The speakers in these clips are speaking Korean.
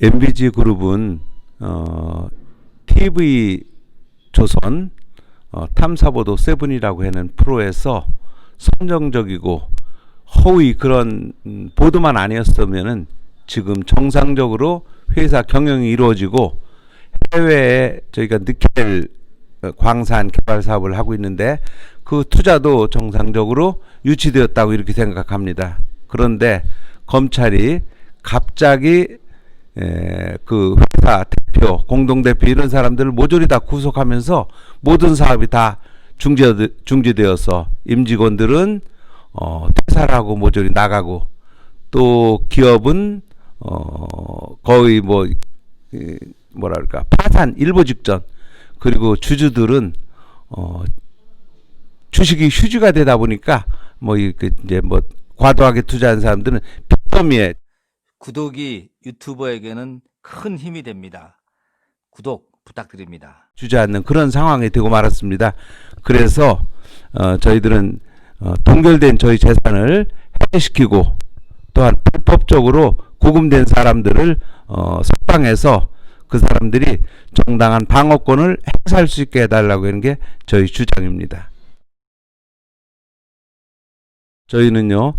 MBG 그룹은 어, TV 조선 어, 탐사보도 세븐이라고 하는 프로에서 선정적이고 허위 그런 음, 보도만 아니었으면은 지금 정상적으로 회사 경영이 이루어지고 해외에 저희가 니켈 어, 광산 개발 사업을 하고 있는데 그 투자도 정상적으로 유치되었다고 이렇게 생각합니다. 그런데 검찰이 갑자기 에, 그 회사 대표, 공동대표 이런 사람들을 모조리 다 구속하면서 모든 사업이 다 중지, 중지되어서 임직원들은 어, 퇴사를 하고 모조리 나가고 또 기업은 어, 거의 뭐 이, 뭐랄까 파산 일보 직전 그리고 주주들은 어, 주식이 휴지가 되다 보니까 뭐 이렇게 이제 뭐 과도하게 투자한 사람들은 빚더미에 구독이 유튜버에게는 큰 힘이 됩니다. 구독 부탁드립니다. 주저앉는 그런 상황이 되고 말았습니다. 그래서 어, 저희들은 어, 동결된 저희 재산을 해시키고 또한 불법적으로 구금된 사람들을 어, 석방해서 그 사람들이 정당한 방어권을 행사할 수 있게 해달라고 하는 게 저희 주장입니다. 저희는요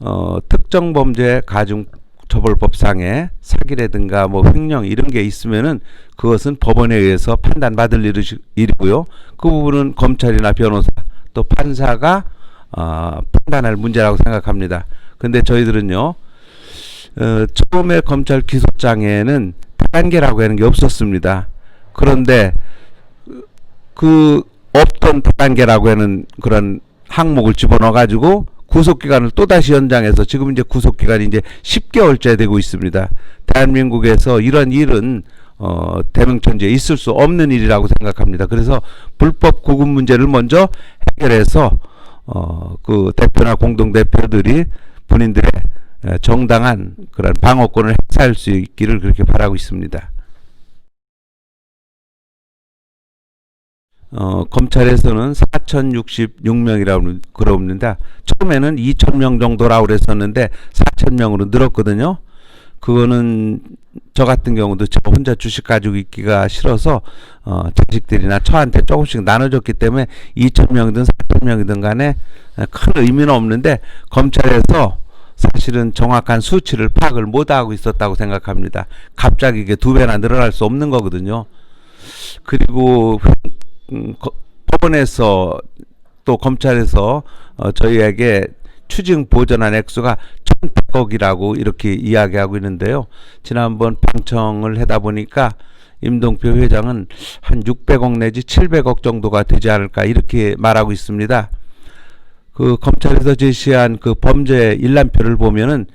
어, 특정 범죄 가중 처벌법상에 사기라든가 뭐 횡령 이런 게 있으면은 그것은 법원에 의해서 판단받을 일이- 일이고요. 그 부분은 검찰이나 변호사 또 판사가 어, 판단할 문제라고 생각합니다. 근데 저희들은요 어, 처음에 검찰 기소장에는 단계라고 하는 게 없었습니다. 그런데 그 없던 단계라고 하는 그런 항목을 집어넣어 가지고 구속 기간을 또 다시 연장해서 지금 이제 구속 기간이 이제 10개월째 되고 있습니다. 대한민국에서 이런 일은 어, 대명천지에 있을 수 없는 일이라고 생각합니다. 그래서 불법 구금 문제를 먼저 해결해서 어, 그 대표나 공동 대표들이 본인들의 에, 정당한 그런 방어권을 행사할 수 있기를 그렇게 바라고 있습니다. 어, 검찰에서는 4,066명이라고 그럽니다. 처음에는 2,000명 정도라고 그랬었는데 4,000명으로 늘었거든요. 그거는 저 같은 경우도 저 혼자 주식 가지고 있기가 싫어서 어, 자식들이나 처한테 조금씩 나눠줬기 때문에 2,000명이든 4,000명이든 간에 큰 의미는 없는데 검찰에서 사실은 정확한 수치를 파악을 못하고 있었다고 생각합니다. 갑자기 이게 두 배나 늘어날 수 없는 거거든요. 그리고 음, 거- 법원에서 또 검찰에서 어, 저희에게 추징 보전한 액수가 1,100억이라고 이렇게 이야기하고 있는데요. 지난번 방청을 하다 보니까 임동표 회장은 한 600억 내지 700억 정도가 되지 않을까 이렇게 말하고 있습니다. 그 검찰에서 제시한 그 범죄 일람표를 보면은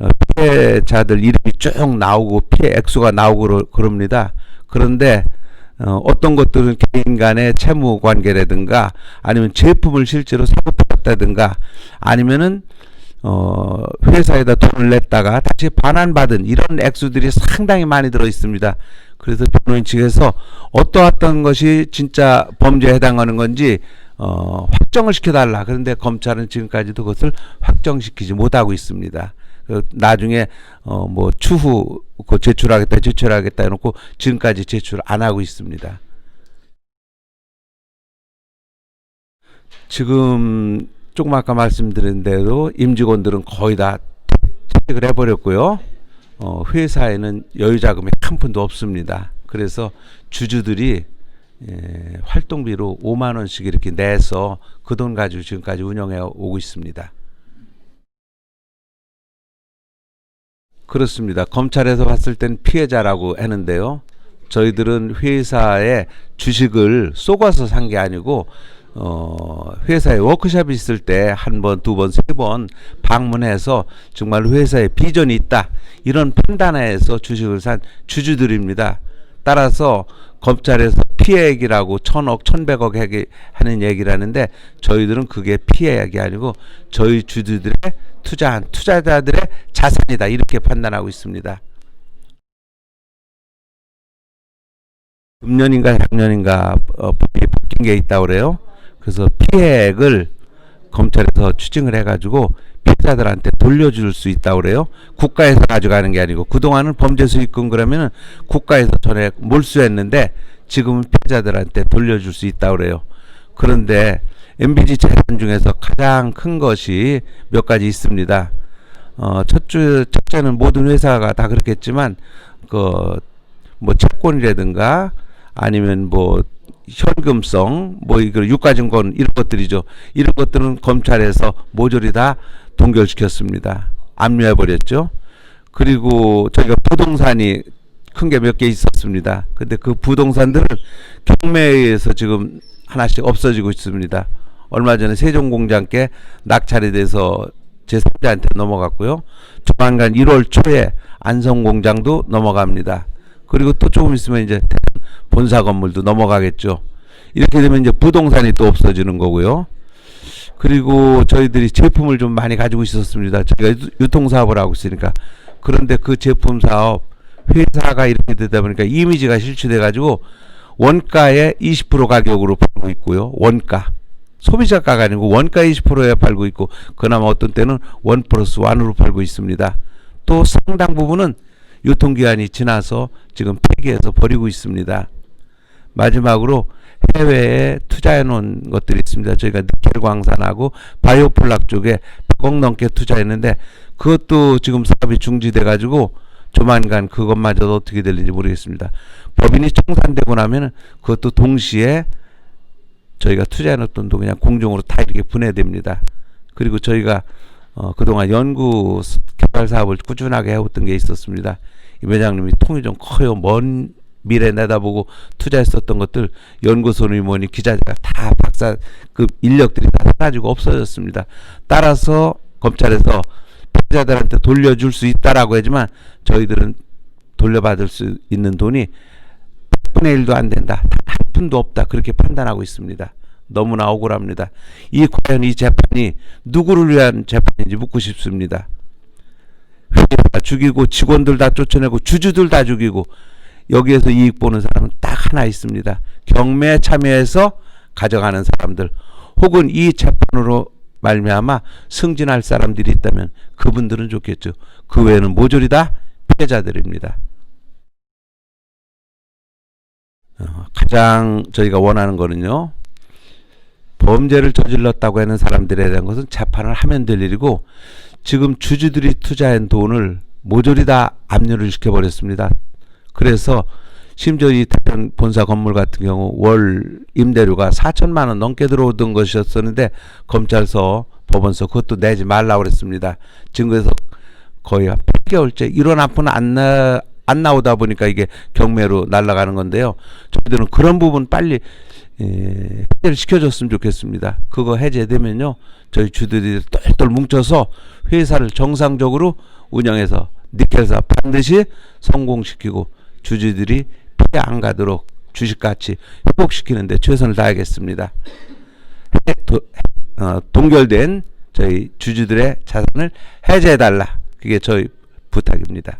어, 피해자들 이름이 쭉 나오고 피해 액수가 나오고 그럽니다. 그런데 어, 어떤 것들은 개인 간의 채무 관계라든가 아니면 제품을 실제로 사고 팔았다든가 아니면은 어, 회사에다 돈을 냈다가 다시 반환받은 이런 액수들이 상당히 많이 들어 있습니다. 그래서 변호인 측에서 어떠했던 것이 진짜 범죄에 해당하는 건지 어, 확정을 시켜달라. 그런데 검찰은 지금까지도 그것을 확정시키지 못하고 있습니다. 그 나중에 어, 뭐 추후 그 제출하겠다 제출하겠다 해놓고 지금까지 제출 안 하고 있습니다. 지금 조금 아까 말씀드린 대로 임직원들은 거의 다 퇴직을 해버렸고요. 어, 회사에는 여유 자금이 한 푼도 없습니다. 그래서 주주들이 예, 활동비로 5만 원씩 이렇게 내서 그 돈 가지고 지금까지 운영해 오고 있습니다. 그렇습니다. 검찰에서 봤을 땐 피해자라고 하는데요. 저희들은 회사에 주식을 쏘가서 산 게 아니고 어, 회사에 워크숍이 있을 때 한 번, 두 번, 세 번 방문해서 정말 회사에 비전이 있다. 이런 판단하에서 주식을 산 주주들입니다. 따라서 검찰에서 피해액이라고 천억, 천백억 하는 얘기를 하는데 저희들은 그게 피해액이 아니고 저희 주주들의 투자한 투자자들의 자산이다. 이렇게 판단하고 있습니다. 금년인가 작년인가 어, 법이 바뀐 게 있다고 그래요. 그래서 피해액을 검찰에서 추징을 해가지고 피해자들한테 돌려줄 수 있다고 그래요. 국가에서 가져가는 게 아니고 그동안은 범죄 수익금 그러면은 국가에서 전에 몰수했는데 지금은 피해자들한테 돌려줄 수 있다고 그래요. 그런데 MBG 재산 중에서 가장 큰 것이 몇 가지 있습니다. 어, 첫째, 첫째는 모든 회사가 다 그렇겠지만, 그, 뭐, 채권이라든가, 아니면 뭐, 현금성, 뭐, 이거 유가증권, 이런 것들이죠. 이런 것들은 검찰에서 모조리 다 동결시켰습니다. 압류해 버렸죠. 그리고 저희가 부동산이 큰 게 몇 개 있었습니다. 근데 그 부동산들은 경매에 의해서 지금 하나씩 없어지고 있습니다. 얼마 전에 세종공장께 낙찰이 돼서 제3자한테 넘어갔고요. 조만간 1월 초에 안성공장도 넘어갑니다. 그리고 또 조금 있으면 이제 본사 건물도 넘어가겠죠. 이렇게 되면 이제 부동산이 또 없어지는 거고요. 그리고 저희들이 제품을 좀 많이 가지고 있었습니다. 저희가 유- 유통사업을 하고 있으니까. 그런데 그 제품 사업 회사가 이렇게 되다 보니까 이미지가 실추돼 가지고 원가의 20% 가격으로 팔고 있고요. 원가. 소비자가가 아니고 원가 20%에 팔고 있고 그나마 어떤 때는 원 플러스 원으로 팔고 있습니다. 또 상당 부분은 유통기한이 지나서 지금 폐기해서 버리고 있습니다. 마지막으로 해외에 투자해 놓은 것들이 있습니다. 저희가 니켈 광산하고 바이오플락 쪽에 100억 넘게 투자했는데 그것도 지금 사업이 중지돼 가지고 조만간 그것마저도 어떻게 될지 모르겠습니다. 법인이 청산되고 나면은 그것도 동시에 저희가 투자해 놓은 돈도 그냥 공중으로 다 이렇게 분해됩니다. 그리고 저희가 어, 그동안 연구 스- 개발 사업을 꾸준하게 해왔던 게 있었습니다. 이 회장님이 통이 좀 커요. 먼 미래 내다보고 투자했었던 것들 연구소니 뭐니 기자재가 다 박사 그 인력들이 다 사라지고 없어졌습니다. 따라서 검찰에서 피해자들한테 돌려줄 수 있다라고 하지만 저희들은 돌려받을 수 있는 돈이 100분의 1도 안 된다. 단한 푼도 없다. 그렇게 판단하고 있습니다. 너무나 억울합니다. 이 과연 이 재판이 누구를 위한 재판인지 묻고 싶습니다. 회사 죽이고 직원들 다 쫓아내고 주주들 다 죽이고 여기에서 이익 보는 사람은 딱 하나 있습니다. 경매에 참여해서 가져가는 사람들 혹은 이 재판으로 말미암아 승진할 사람들이 있다면 그분들은 좋겠죠. 그 외에는 모조리 다 피해자들입니다. 어, 가장 저희가 원하는 거는요. 범죄를 저질렀다고 하는 사람들에 대한 것은 재판을 하면 될 일이고 지금 주주들이 투자한 돈을 모조리 다 압류를 시켜버렸습니다. 그래서 심지어 이 대편 본사 건물 같은 경우 월 임대료가 4천만 원 넘게 들어오던 것이었었는데 검찰서 법원서 그것도 내지 말라고 그랬습니다. 증거에서 거의 한 8개월째 이런 한푼 안, 나, 안 나오다 보니까 이게 경매로 날아가는 건데요. 저희들은 그런 부분 빨리 에, 해제를 시켜줬으면 좋겠습니다. 그거 해제되면요. 저희 주들이 똘똘 뭉쳐서 회사를 정상적으로 운영해서 니켈사 반드시 성공시키고 주주들이 피해 안 가도록 주식가치 회복시키는데 최선을 다하겠습니다. 어, 동결된 저희 주주들의 자산을 해제해달라. 그게 저희 부탁입니다.